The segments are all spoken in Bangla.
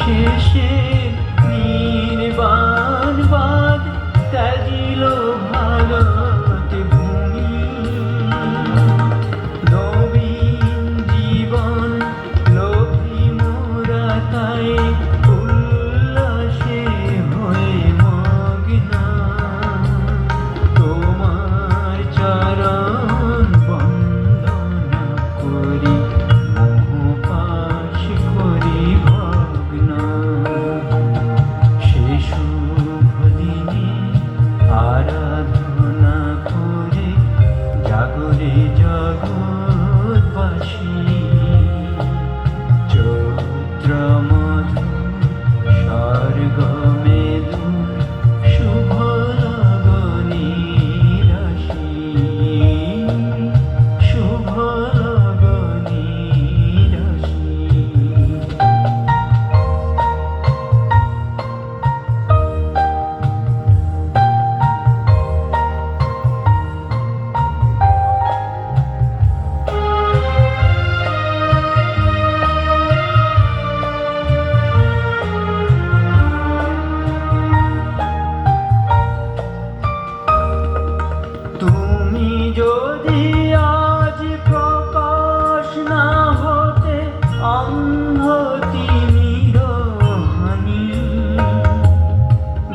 শেষে নির্বাণ বাদ ত্যাগিল ভারত ভূমি। নবীন জীবন লোভী মোরা তাই যদি আজ প্রকাশ না হতে অন্ধ তিনি হানি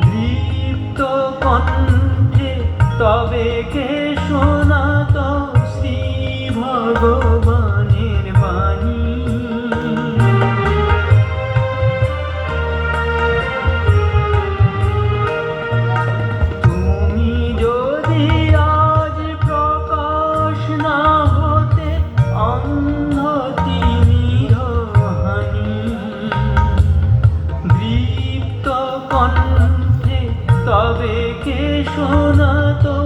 দৃপ্ত কণ্ঠে তবে কে শোনাত শ্রী ভগবানী শোনা তো